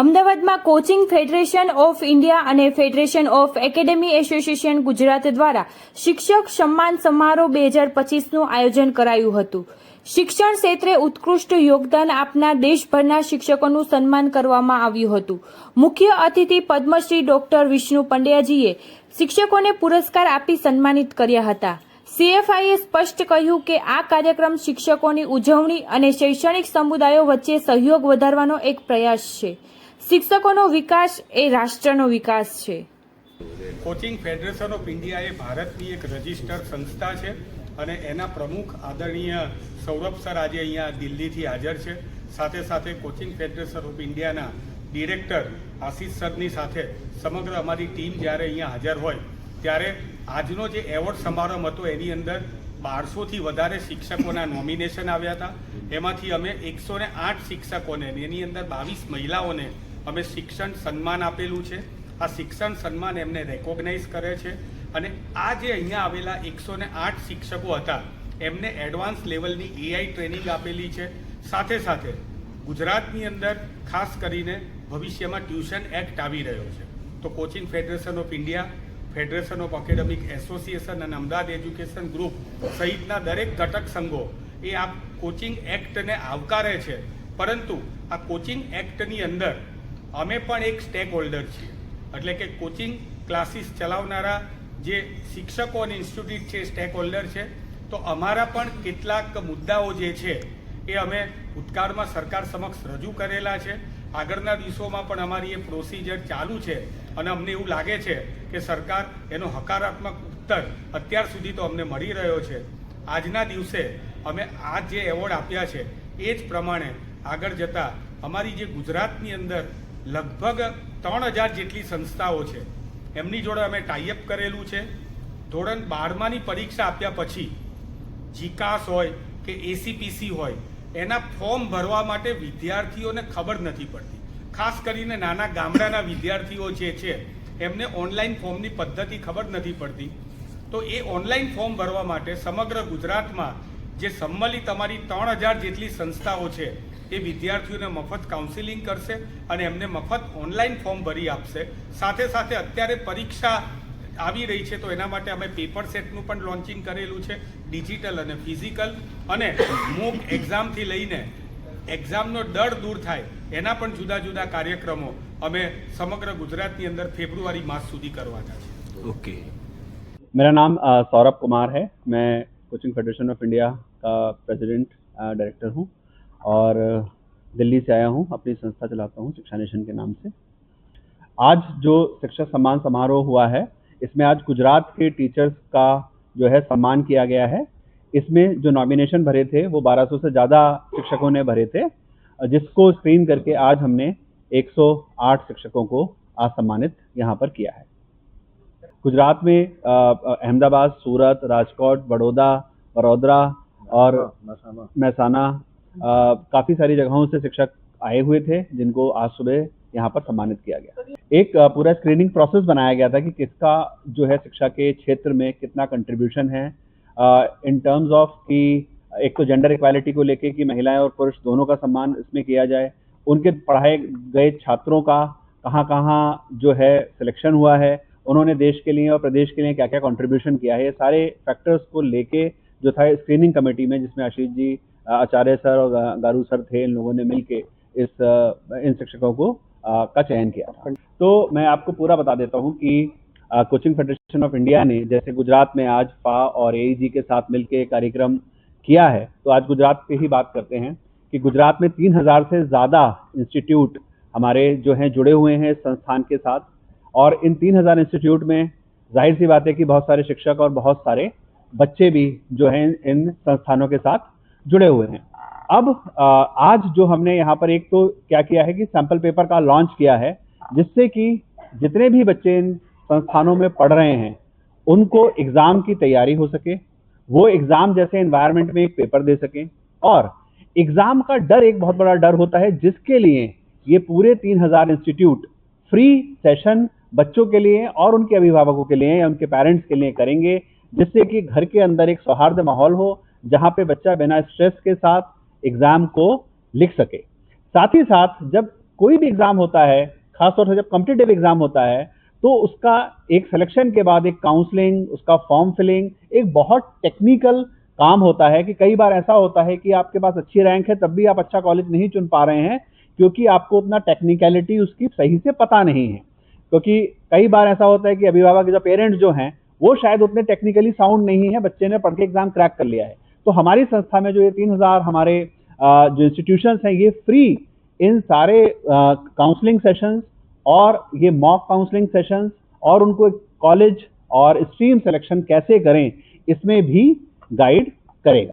અમદાવાદમાં coaching federation of India અને federation of academy association Gujarat દ્વારા શિક્ષક સન્માન સમારોહ બે હજાર પચીસનું આયોજન કરાયું હતું. શિક્ષણ ક્ષેત્રે ઉત્કૃષ્ટ યોગદાન આપનાર દેશભરના શિક્ષકોનું સન્માન કરવામાં આવ્યું હતું. મુખ્ય અતિથિ પદ્મશ્રી ડોક્ટર વિષ્ણુ પંડ્યાજીએ શિક્ષકોને પુરસ્કાર આપી સન્માનિત કર્યા હતા. સીએફઆઈએ સ્પષ્ટ કહ્યું કે આ કાર્યક્રમ શિક્ષકોની ઉજવણી અને શૈક્ષણિક સમુદાયો વચ્ચે સહયોગ વધારવાનો એક પ્રયાસ છે. શિક્ષકોનો વિકાસ એ રાષ્ટ્રનો વિકાસ છે. કોચિંગ ફેડરેશન ઓફ ઇન્ડિયા એ ભારતની એક રજિસ્ટર્ડ સંસ્થા છે અને એના પ્રમુખ આદરણીય સૌરભ સર આજે અહીંયા દિલ્હીથી હાજર છે. સાથે સાથે કોચિંગ ફેડરેશન ઓફ ઇન્ડિયાના ડિરેક્ટર આશીષ સરની સાથે સમગ્ર અમારી ટીમ જ્યારે અહીંયા હાજર હોય, ત્યારે આજનો જે એવોર્ડ સમારંભ હતો એની અંદર બારસોથી વધારે શિક્ષકોના નોમિનેશન આવ્યા હતા. એમાંથી અમે એકસો ને આઠ શિક્ષકોને એની અંદર બાવીસ મહિલાઓને અમે શિક્ષણ સન્માન આપેલું છે. આ શિક્ષણ સન્માન એમને રેકોગ્નાઇઝ કરે છે અને આ જે અહીંયા આવેલા એકસો ને આઠ શિક્ષકો હતા, એમને એડવાન્સ લેવલની એઆઈ ટ્રેનિંગ આપેલી છે. સાથે સાથે ગુજરાતની અંદર ખાસ કરીને ભવિષ્યમાં ટ્યુશન એક્ટ આવી રહ્યો છે. તો coaching federation of India, federation of academic association અને અમદાવાદ એજ્યુકેશન ગ્રુપ સહિતના દરેક ઘટક સંઘો એ આ કોચિંગ એક્ટને આવકારે છે. પરંતુ આ કોચિંગ એક્ટની અંદર અમે પણ એક સ્ટેક હોલ્ડર છીએ. એટલે કે કોચિંગ ક્લાસીસ ચલાવનારા જે શિક્ષકો અને ઇન્સ્ટિટ્યૂટ છે સ્ટેક હોલ્ડર છે. તો અમારા પણ કેટલાક મુદ્દાઓ જે છે એ અમે ભૂતકાળમાં સરકાર સમક્ષ રજૂ કરેલા છે. આગળના દિવસોમાં પણ અમારી એ પ્રોસિજર ચાલુ છે અને અમને એવું લાગે છે કે સરકાર એનો હકારાત્મક ઉત્તર અત્યાર સુધી તો અમને મળી રહ્યો છે. આજના દિવસે અમે આ જે એવોર્ડ આપ્યા છે એ જ પ્રમાણે આગળ જતાં અમારી જે ગુજરાતની અંદર લગભગ ત્રણ હજાર જેટલી સંસ્થાઓ છે. એમની જોડે અમે ટાઈઅપ કરેલું છે. ધોરણ બારમાની પરીક્ષા આપ્યા પછી જીકાસ હોય કે એસીપીસી હોય, એના ફોર્મ ભરવા માટે વિદ્યાર્થીઓને ખબર નથી પડતી. ખાસ કરીને નાના ગામડાના વિદ્યાર્થીઓ જે છે, એમને ઓનલાઈન ફોર્મની પદ્ધતિ ખબર નથી પડતી. તો એ ઓનલાઈન ફોર્મ ભરવા માટે સમગ્ર ગુજરાતમાં જે સંમલિત અમારી ત્રણ હજાર જેટલી સંસ્થાઓ છે એ વિદ્યાર્થીઓને મફત કાઉન્સિલિંગ કરશે અને એમને મફત ઓનલાઈન ફોર્મ ભરી આપશે સાથે સાથે અત્યારે પરીક્ષા આવી રહી છે તો એના માટે અમે પેપર સેટનું પણ લોન્ચિંગ કરેલું છે ડિજિટલ અને ફિઝિકલ અને મૂક એક્ઝામથી લઈને એક્ઝામનો ડર દૂર થાય એના પણ જુદા જુદા કાર્યક્રમો અમે સમગ્ર ગુજરાતની અંદર ફેબ્રુઆરી માસ સુધી કરવાના છે ओके मेरा नाम अ, सौरभ कुमार है मैं कोचिंग फेडरेशन ऑफ इंडिया का प्रेसिडेंट अ, डायरेक्टर हूँ और दिल्ली से आया हूँ अपनी संस्था चलाता हूँ शिक्षा नेशन के नाम से। आज जो शिक्षक सम्मान समारोह हुआ है इसमें आज गुजरात के टीचर्स का जो है सम्मान किया गया है। इसमें जो नॉमिनेशन भरे थे वो 1200 से ज़्यादा शिक्षकों ने भरे थे जिसको स्क्रीन करके आज हमने 108 शिक्षकों को आज सम्मानित यहाँ पर किया है। गुजरात में अहमदाबाद सूरत राजकोट बड़ौदा वडोदरा और महसाना काफ़ी सारी जगहों से शिक्षक आए हुए थे, जिनको आज सुबह यहाँ पर सम्मानित किया गया। एक पूरा स्क्रीनिंग प्रोसेस बनाया गया था कि किसका जो है शिक्षा के क्षेत्र में कितना कंट्रीब्यूशन है। इन टर्म्स ऑफ़ कि एक तो जेंडर इक्वालिटी को लेके कि महिलाएँ और पुरुष दोनों का सम्मान इसमें किया जाए, उनके पढ़ाए गए छात्रों का कहाँ कहाँ जो है सिलेक्शन हुआ है, उन्होंने देश के लिए और प्रदेश के लिए क्या क्या कंट्रीब्यूशन किया है सारे फैक्टर्स को लेके जो था स्क्रीनिंग कमेटी में, जिसमें आशीष जी आचार्य सर और गारू सर थे, इन लोगों ने मिलके इस इन शिक्षकों को का चयन किया था। तो मैं आपको पूरा बता देता हूँ कि कोचिंग फेडरेशन ऑफ़ इंडिया ने जैसे गुजरात में आज फा और एईजी के साथ मिलके कार्यक्रम किया है तो आज गुजरात की ही बात करते हैं कि गुजरात में तीन हज़ार से ज़्यादा इंस्टीट्यूट हमारे जो हैं जुड़े हुए हैं संस्थान के साथ और इन तीन हज़ार इंस्टीट्यूट में ज़ाहिर सी बात है कि बहुत सारे शिक्षक और बहुत सारे बच्चे भी जो हैं इन संस्थानों के साथ जुड़े हुए हैं। अब आज जो हमने यहाँ पर एक तो क्या किया है कि सैंपल पेपर का लॉन्च किया है, जिससे कि जितने भी बच्चे इन संस्थानों में पढ़ रहे हैं, उनको एग्ज़ाम की तैयारी हो सके, वो एग्ज़ाम जैसे एनवायरनमेंट में एक पेपर दे सकें। और एग्ज़ाम का डर एक बहुत बड़ा डर होता है, जिसके लिए ये पूरे तीन हज़ार इंस्टीट्यूट फ्री सेशन बच्चों के लिए और उनके अभिभावकों के लिए या उनके पेरेंट्स के लिए करेंगे, जिससे कि घर के अंदर एक सौहार्द माहौल हो जहाँ पे बच्चा बिना स्ट्रेस के साथ एग्ज़ाम को लिख सके। साथ ही साथ जब कोई भी एग्ज़ाम होता है, खासतौर से जब कॉम्पिटेटिव एग्ज़ाम होता है तो उसका एक सिलेक्शन के बाद एक काउंसलिंग उसका फॉर्म फिलिंग एक बहुत टेक्निकल काम होता है कि कई बार ऐसा होता है कि आपके पास अच्छी रैंक है, तब भी आप अच्छा कॉलेज नहीं चुन पा रहे हैं, क्योंकि आपको उतना टेक्निकलिटी उसकी सही से पता नहीं है। क्योंकि कई बार ऐसा होता है कि अभिभावक जो पेरेंट्स जो हैं, वो शायद उतने टेक्निकली साउंड नहीं है, बच्चे ने पढ़ के एग्ज़ाम क्रैक कर लिया है। तो हमारी संस्था में जो ये तीन हज़ार हमारे जो इंस्टीट्यूशंस हैं, ये फ्री इन सारे काउंसलिंग सेशंस और ये मॉक काउंसलिंग सेशंस और उनको कॉलेज और स्ट्रीम सिलेक्शन कैसे करें, इसमें भी गाइड करेगा।